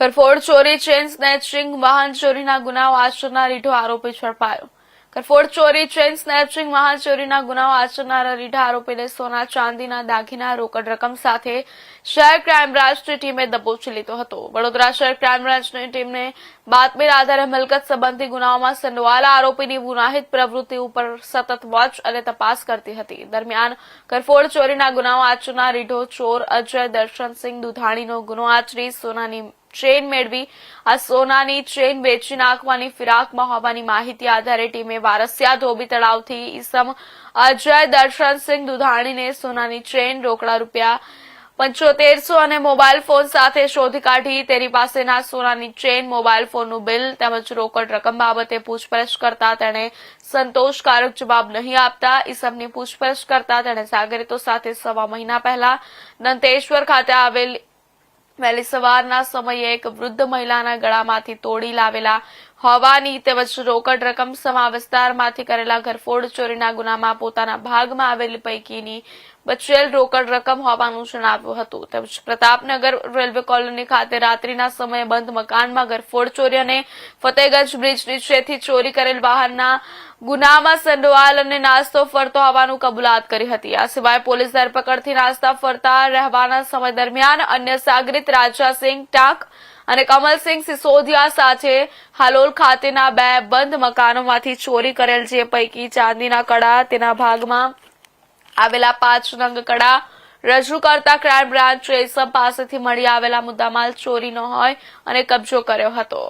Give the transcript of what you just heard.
કરફોડ ચોરી chain snatching, વાહન ચોરીના ગુનાઓ આચરનાર રીઢો આરોપી ઝડપાયો કરફોડ ચોરી ચેન સ્નેચિંગ, વાહન ચોરીના ગુનાઓ આચરનારા રીઢા આરોપીને સોના, ચાંદીના, દાગીના, રોકડ રકમ સાથે શહેર ક્રાઇમ બ્રાન્ચની ટીમે દબોચી લીધો હતો. વડોદરા શહેર ક્રાઇમ બ્રાન્ચની ટીમને બાતમીના આધારે મિલકત સંબંધી ગુનાઓમાં સંડોવાયેલા આરોપીની ગુનાહિત પ્રવૃત્તિ ઉપર સતત વોચ અને તપાસ કરતી હતી. દરમિયાન કરફોડ ચોરીના ગુનાઓ આચરનાર રીઢો ચોર અજય દર્શનસિંહ દુધાણીનો ગુનો આચરી સોનાની ચેન મેળવી. આ સોનાની ચેન વેચી નાખવાની ફિરાકમાં હોવાની માહિતી આધારે ટીમે વારસિયા ધોબી તળાવથી ઈસમ અજય દર્શનસિંહ દુધાણીને સોનાની ચેન રોકડા રૂપિયા પંચોતેરસો અને મોબાઈલ ફોન સાથે શોધી કાઢી. તેની પાસેના સોનાની ચેન મોબાઈલ ફોનનું બિલ તેમજ રોકડ રકમ બાબતે પૂછપરછ કરતા તેણે સંતોષકારક જવાબ નહીં આપતા. ઈસમની પૂછપરછ કરતા તેણે સાગરીતો સાથે સવા મહિના પહેલા દંતેશ્વર ખાતે આવેલ વહેલી સવારના સમયે એક વૃદ્ધ મહિલાના ગળામાંથી તોડી લાવેલા હોવાની તેમજ રોકડ રકમ સમા વિસ્તારમાંથી કરેલા ઘરફોડ ચોરીના ગુનામાં પોતાના ભાગમાં આવેલી પૈકીની બચેલ રોકડ રકમ હોવાનું જણાવ્યું હતું. તેમજ પ્રતાપનગર રેલવે કોલોની ખાતે રાત્રિના સમયે બંધ મકાનમાં ઘરફોડ ચોરી અને ફતેગંજ બ્રિજ નીચેથી ચોરી કરેલ વાહનના ગુનામાં સંડોવાલ અને નાસ્તો ફરતો હોવાનું કબૂલાત કરી હતી. આ સિવાય પોલીસ ધરપકડથી નાસ્તા ફરતા રહેવાના સમય દરમિયાન અન્ય સાગરીત રાજાસિંહ ટાંક અને કમલસિંહ સિસોદિયા સાથે હાલોલ ખાતેના બે બંધ મકાનોમાંથી ચોરી કરેલ જે પૈકી ચાંદીના કડા, તેના ભાગમાં આવેલા પાંચ નંગ કડા રજૂ કરતા ક્રાઇમ બ્રાન્ચે સબ પાસેથી મળી આવેલા મુદ્દામાલ ચોરીનો હોય અને કબજો કર્યો હતો.